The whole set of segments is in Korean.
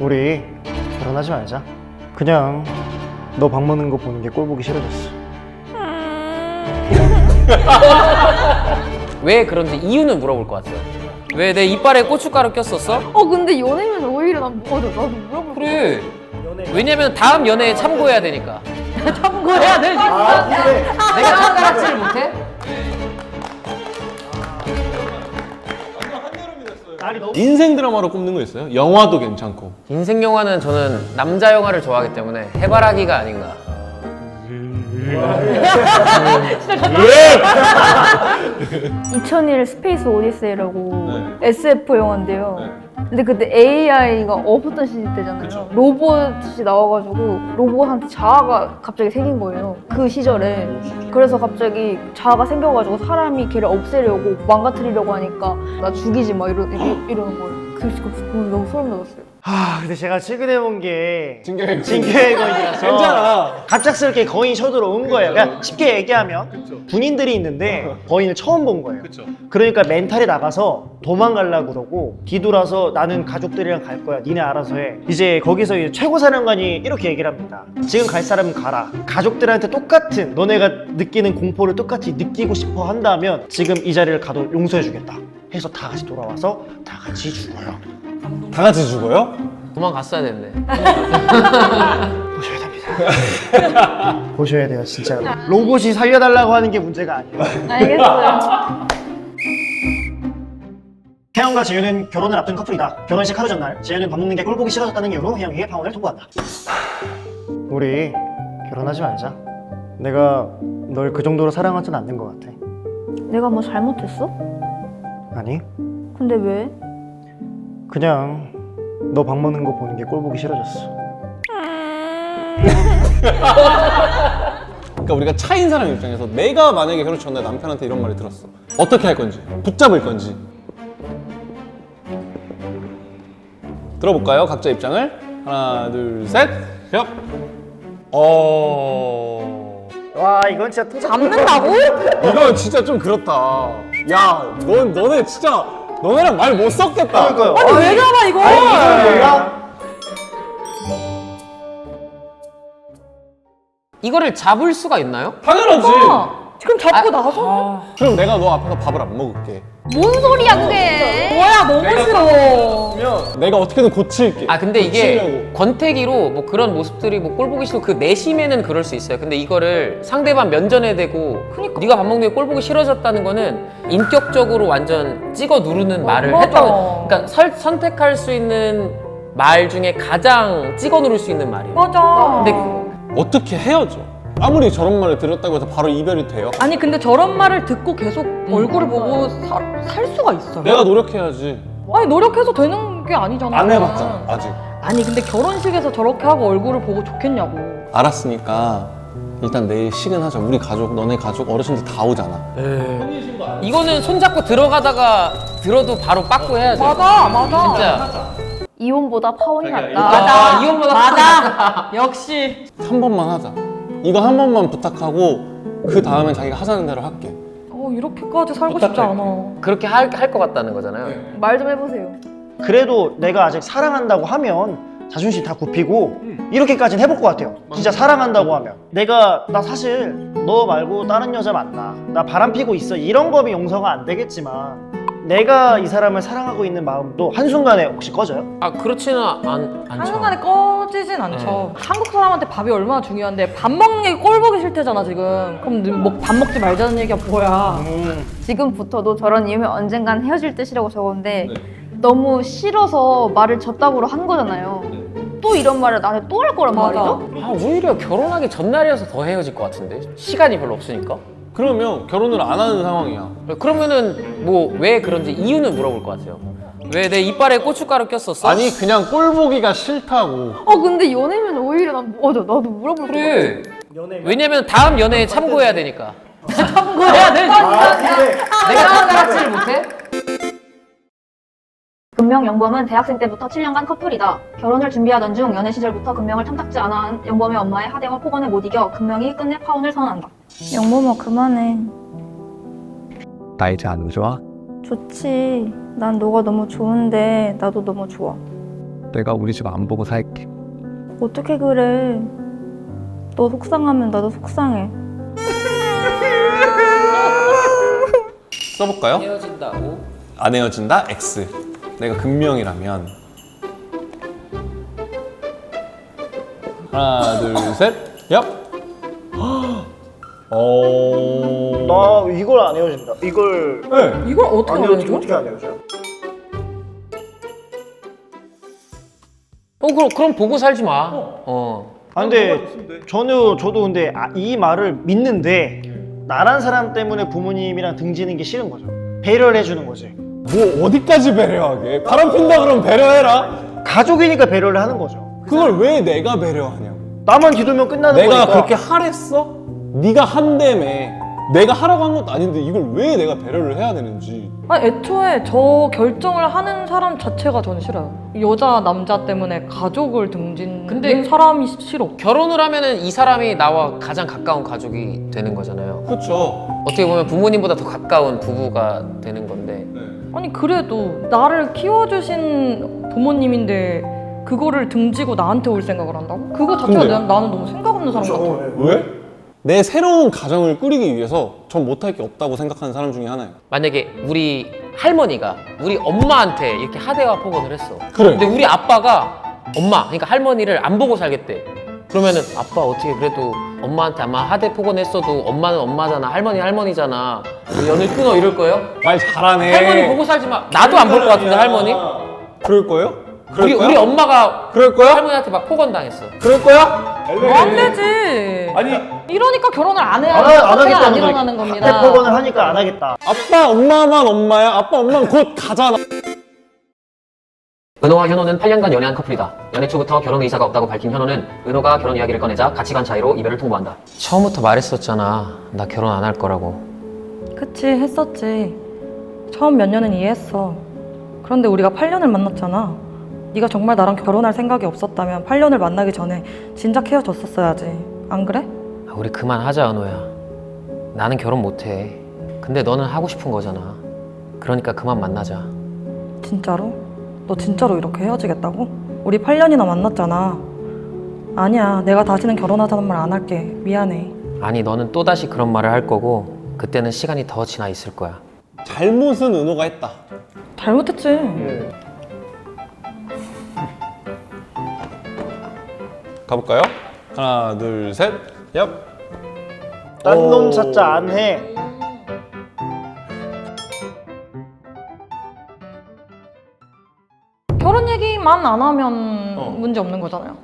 우리 결혼하지 말자. 그냥 너 밥 먹는 거 보는 게 꼴 보기 싫어졌어. 왜 그런지 이유는 물어볼 것 같아요. 왜 내 이빨에 고춧가루 꼈었어? 어 근데 연애면 오히려 난 뭐가 돼? 나도 물어볼 그래. 왜냐면 다음 연애에 참고해야 되니까. 참고해야 되지. 아, 내가 손가락질을 못해? 날이 너무 인생 드라마로 꼽는 거 있어요? 영화도 괜찮고 인생 영화는 저는 남자 영화를 좋아하기 때문에 해바라기가 아닌가. 2001 스페이스 오디세이라고 네. SF 영화인데요. 근데 그때 AI가 없었던 시대 때잖아요. 로봇이 나와가지고 로봇한테 자아가 갑자기 생긴 거예요. 그 시절에. 그래서 갑자기 자아가 생겨가지고 사람이 걔를 없애려고 망가뜨리려고 하니까 나 죽이지 막 이러, 이러, 이러는 거예요. 그 그거 너무 소름 돋았어요. 아 근데 제가 최근에 본게 진격의 진격의 거인이라서 괜찮아 갑작스럽게 거인이 쳐들어온 거예요. 그냥 쉽게 얘기하면 군인들이 있는데 거인을 처음 본 거예요. 그러니까 멘탈이 나가서 도망가려고 그러고 뒤돌아서 나는 가족들이랑 갈 거야. 니네 알아서 해. 이제 거기서 이제 최고 사령관이 이렇게 얘기를 합니다. 지금 갈 사람은 가라. 가족들한테 똑같은 너네가 느끼는 공포를 똑같이 느끼고 싶어 한다면 지금 이 자리를 가도 용서해 주겠다. 해서 다 같이 돌아와서 다 같이 죽어요. 다 같이 죽어요? 도망갔어야 됐네. 보셔야 됩니다. 보셔야 돼요, 진짜로. 로봇이 살려달라고 하는 게 문제가 아니에요. 알겠어요. 태영과 재윤은 결혼을 앞둔 커플이다. 결혼식 하루 전날 재윤은 밥 먹는 게 꼴보기 싫어졌다는 이유로 혜영에게 파혼을 통보한다. 우리 결혼하지 말자. 내가 널 그 정도로 사랑하진 않는 것 같아. 내가 뭐 잘못했어? 아니, 근데 왜? 그냥 너 밥 먹는 거 보는 게 꼴보기 싫어졌어. 그러니까 우리가 차인 사람 입장에서 내가 만약에 결혼 전에 남편한테 이런 말을 들었어 어떻게 할 건지 붙잡을 건지 들어볼까요? 각자 입장을 하나 둘셋 협! 어... 와, 이건 진짜 토 잡는다고? 이건 진짜 좀 그렇다 야, 넌, 너네 진짜 너네랑 말 못 섞겠다 그러니까요. 아니 왜 잡아 이거? 몰라? 이거를 잡을 수가 있나요? 당연하지 그럼 잡고 나서? 그럼 내가 너 앞에서 밥을 안 먹을게 뭔 소리야 그게? 뭐야 너무 싫어. 내가 어떻게든 고칠게 아 근데 이게 고치려고. 권태기로 뭐 그런 모습들이 뭐 꼴 보기 싫고 그 내심에는 그럴 수 있어요. 근데 이거를 상대방 면전에 대고 네가 밥 먹는 게 꼴 보기 싫어졌다는 거는 인격적으로 완전 찍어 누르는 말을 맞아. 했다고. 그러니까 설- 선택할 수 있는 말 중에 가장 찍어 누를 수 있는 말이에요. 맞아. 근데 어떻게 헤어져? 아무리 저런 말을 들었다고 해서 바로 이별이 돼요? 아니 근데 저런 말을 듣고 계속 얼굴을 보고 사- 살 수가 있어요? 내가 노력해야지 아니 노력해서 되는 게 아니잖아. 안 해봤잖아 아직 아니 근데 결혼식에서 저렇게 하고 얼굴을 보고 좋겠냐고. 알았으니까 일단 내일 시근하자 우리 가족 너네 가족 어르신들 다 오잖아 이거는 손잡고 들어가다가 들어도 바로 빠꾸 해야죠. 맞아 맞아. 진짜. 이혼보다 파혼이 낫다. 맞아. 이혼보다 맞아. 역시. 한 번만 하자 이거 한 번만 부탁하고 그 다음엔 자기가 하자는 대로 할게 어 이렇게까지 살고 싶지 않아. 그렇게 할 것 같다는 거잖아요. 말 좀 해보세요. 그래도 내가 아직 사랑한다고 하면 자존심 다 굽히고 이렇게까지는 해볼 것 같아요. 진짜 사랑한다고 하면 내가 나 사실 너 말고 다른 여자 만나 나 바람 피고 있어 이런 거면 용서가 안 되겠지만 내가 이 사람을 사랑하고 있는 마음도 한순간에 혹시 꺼져요? 아 그렇지는 않, 않죠. 한순간에 꺼지진 않죠. 한국 사람한테 밥이 얼마나 중요한데 밥 먹는 게 꼴 보기 싫대잖아 지금. 그럼 뭐 밥 먹지 말자는 얘기가 뭐야? 음, 지금부터도 저런 이유면 언젠간 헤어질 뜻이라고 적었는데 너무 싫어서 말을 졌다고 한 거잖아요. 또 이런 말을 나한테 또 할 거란 맞아. 말이죠? 아 오히려 결혼하기 전날이어서 더 헤어질 것 같은데 시간이 별로 없으니까. 그러면 결혼을 안 하는 상황이야 그러면은 뭐 왜 그런지 이유는 물어볼 것 같아요. 왜 내 이빨에 고춧가루 꼈었어? 아니 그냥 꼴 보기가 싫다고 어 근데 연애면 오히려 난 뭐- 맞아 나도 물어볼 것 같아. 그래. 왜냐면 다음 연애에 참고해야 되니까. 참고해야 되지. 내가 손가락질을 못해? 금명 영범은 대학생 때부터 7년간 커플이다. 결혼을 준비하던 중 연애 시절부터 금명을 탐탁지 않아 한 영범의 엄마의 하대와 폭언에 못 이겨 금명이 끝내 파혼을 선언한다. 영범아 그만해. 나 이제 안 좋아? 좋지. 난 너가 너무 좋은데 나도 너무 좋아. 내가 우리 집 안 보고 살게. 어떻게 그래? 너 속상하면 나도 속상해. 써볼까요? 헤어진다고 안 헤어진다 X 내가 금명이라면 하나 둘 셋 얍 어... 나 이걸 안 헤어진다. 이걸 네. 이걸 어떻게 안 해줘? 어떻게 안 헤어져? 어 그럼 그럼 보고 살지 마. 어. 아 근데 저는 저도 근데 아, 이 말을 믿는데 나란 사람 때문에 부모님이랑 등지는 게 싫은 거죠. 배려를 해주는 거지. 뭐 어디까지 배려하게 바람 핀다 그러면 배려해라 가족이니까 배려를 하는 거죠. 그걸 왜 내가 배려하냐고 나만 기도면 끝나는 내가 거니까. 그렇게 하랬어? 네가 한다며 내가 하라고 한 것도 아닌데 이걸 왜 내가 배려를 해야 되는지 아니 애초에 저 결정을 하는 사람 자체가 저는 싫어요. 여자 남자 때문에 가족을 근데- 사람이 싫어. 결혼을 하면은 이 사람이 나와 가장 가까운 가족이 되는 거잖아요. 그렇죠 어떻게 보면 부모님보다 더 가까운 부부가 되는 건데 아니 그래도 나를 키워주신 부모님인데 그거를 등지고 나한테 올 생각을 한다고? 그거 자체가 근데- 나, 나는 너무 생각 없는 사람 같아. 왜? 내 새로운 가정을 꾸리기 위해서 전 못할 게 없다고 생각하는 사람 중에 하나예요 만약에 우리 할머니가 우리 엄마한테 이렇게 하대와 폭언을 했어. 그래. 근데 우리 아빠가 엄마, 그러니까 할머니를 안 보고 살겠대. 그러면은 아빠 어떻게 그래도 엄마한테 아마 하대 폭언했어도 엄마는 엄마잖아, 할머니 할머니잖아. 우리 연을 끊어 이럴 거예요? 말 잘하네 할머니 보고 살지 마. 나도 안 볼 것 같은데 할머니. 그럴 거예요? 그럴 우리 거야? 우리 엄마가 그럴 거야? 할머니한테 막 폭언 당했어. 그럴 거야? 뭐안 되지. 아니 이러니까 결혼을 안 해야 안, 하- 안 사태가 하겠다는 안 일어나는. 겁니다. 학대폭언을 하니까 안 하겠다. 아빠 엄마만 엄마야 아빠 엄마는 곧 가잖아 은호와 현호는 8년간 연애한 커플이다. 연애 초부터 결혼 의사가 없다고 밝힌 현호는 은호가 결혼 이야기를 꺼내자 가치관 차이로 이별을 통보한다. 처음부터 말했었잖아. 나 결혼 안 할 거라고. 그치 했었지. 처음 몇 년은 이해했어. 그런데 우리가 8년을 만났잖아. 네가 정말 나랑 결혼할 생각이 없었다면 8년을 만나기 전에 진작 헤어졌었어야지. 안 그래? 아, 우리 그만하자, 은호야. 나는 결혼 못 해. 근데 너는 하고 싶은 거잖아. 그러니까 그만 만나자. 진짜로? 너 진짜로 이렇게 헤어지겠다고? 우리 8년이나 만났잖아. 아니야, 내가 다시는 결혼하자는 말 안 할게. 미안해. 아니, 너는 또다시 그런 말을 할 거고 그때는 시간이 더 지나 있을 거야. 잘못은 은호가 했다 잘못했지. 가볼까요? 하나 둘 셋 얍. 딴 오. 놈 찾자 안 해. 결혼 얘기만 안 하면 어. 문제 없는 거잖아요.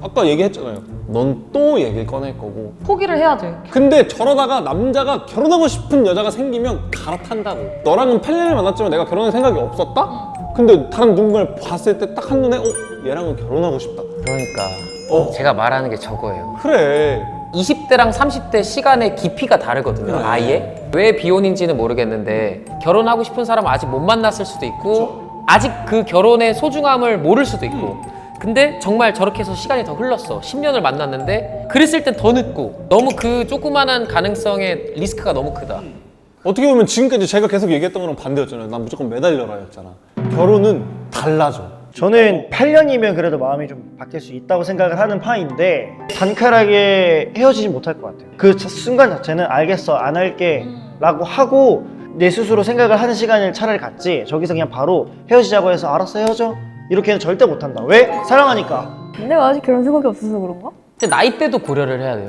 아까 얘기했잖아요 넌 또 얘기를 꺼낼 거고 포기를 해야지. 근데 저러다가 남자가 결혼하고 싶은 여자가 생기면 갈아탄다고 너랑은 8년을 만났지만 내가 결혼할 생각이 없었다? 근데 다른 누군가를 봤을 때 딱 한눈에 어? 얘랑은 결혼하고 싶다 그러니까 어. 제가 말하는 게 저거예요. 그래 20대랑 30대 시간의 깊이가 다르거든요. 그래. 아예 왜 비혼인지는 모르겠는데 결혼하고 싶은 사람 아직 못 만났을 수도 있고 아직 그 결혼의 소중함을 모를 수도 있고. 근데 정말 저렇게 해서 시간이 더 흘렀어. 10년을 만났는데 그랬을 땐 더 늦고 너무 그 조그만한 가능성의 리스크가 너무 크다. 어떻게 보면 지금까지 제가 계속 얘기했던 거랑 반대였잖아요 난 무조건 매달려라 였잖아 결혼은 달라져 저는 8년이면 그래도 마음이 좀 바뀔 수 있다고 생각을 하는 파인데 단칼하게 헤어지지 못할 것 같아요. 그 자- 순간 자체는 알겠어 안 할게 라고 하고 내 스스로 생각을 하는 시간을 차라리 갖지 저기서 그냥 바로 헤어지자고 해서 알았어 헤어져 이렇게는 절대 못한다. 왜? 사랑하니까. 내가 아직 결혼 생각이 없어서 그런가? 이제 나이대도 고려를 해야 돼요.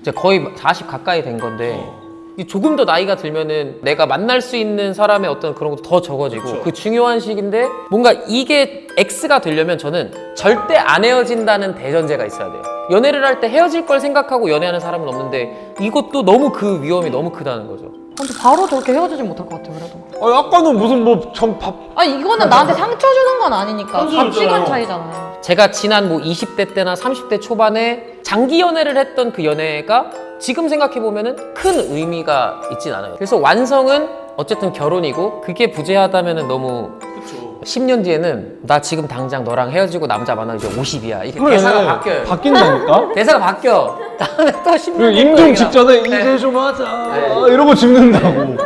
이제 거의 40 가까이 된 건데 이 조금 더 나이가 들면은 내가 만날 수 있는 사람의 어떤 그런 것도 더 적어지고 그 중요한 시기인데 뭔가 이게 X가 되려면 저는 절대 안 헤어진다는 대전제가 있어야 돼요. 연애를 할 때 헤어질 걸 생각하고 연애하는 사람은 없는데 이것도 너무 그 위험이 너무 크다는 거죠. 근데 바로 저렇게 헤어지지 못할 것 같아 그래도. 아 아까는 무슨 뭐전밥 아 이거는 나한테 상처 주는 건 아니니까 가치관 차이잖아요. 제가 지난 뭐 20대 때나 30대 초반에 장기 연애를 했던 그 연애가 지금 생각해 보면은 큰 의미가 있진 않아요. 그래서 완성은 어쨌든 결혼이고 그게 부재하다면은 너무 10년 뒤에는 나 지금 당장 너랑 헤어지고 남자 만나면 이제 50이야. 이게 대사가 바뀌어요. 바뀐다니까 대사가 바뀌어. 다음에 또 10년 그리고 뒤에 임종 얘기나- 직전에 네. 이제 좀 하자 이러고 죽는다고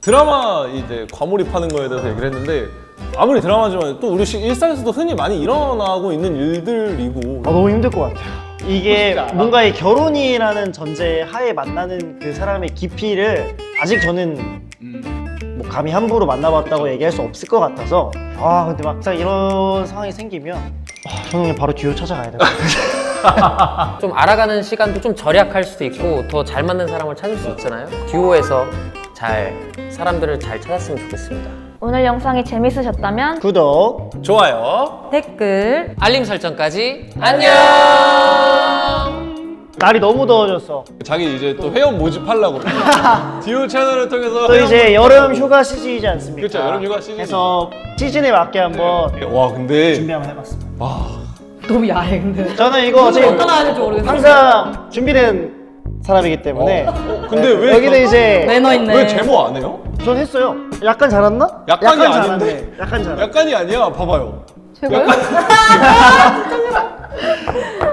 드라마 이제 과몰입하는 거에 대해서 얘기를 했는데 아무리 드라마지만 또 우리 시- 일상에서도 흔히 많이 일어나고 있는 일들이고 아, 너무 힘들 것 같아요. 이게 뭔가 이 결혼이라는 전제 하에 만나는 그 사람의 깊이를 아직 저는 뭐 감히 함부로 만나봤다고 얘기할 수 없을 것 같아서 아 근데 막상 이런 상황이 생기면 아, 저는 그냥 바로 뒤로 찾아가야 돼요. 좀 알아가는 시간도 좀 절약할 수도 있고 더 잘 맞는 사람을 찾을 수 있잖아요. 듀오에서 잘 사람들을 잘 찾았으면 좋겠습니다. 오늘 영상이 재밌으셨다면 구독. 좋아요. 댓글 알림 설정까지 안녕. 날이 너무 더워졌어. 자기 이제 또 회원 모집하려고 디오 채널을 통해서 또 회원 이제 모집- 여름 휴가 시즌이지 않습니까? 그쵸, 여름 휴가 시즌. 그래서 시즌에 맞게 한번 와 근데 준비 한번 해봤습니다. 너무 야해 근데 저는 이거 지금 어떤 될지 모르겠어 항상 준비된 사람이기 때문에 어, 근데 왜 여기는 이제 매너 있네 왜 제모 안 해요? 전 했어요. 약간 잘았나? 약간이 아닌데? 잘하네. 약간 잘. 약간이 아니야. 봐봐요. 최고요?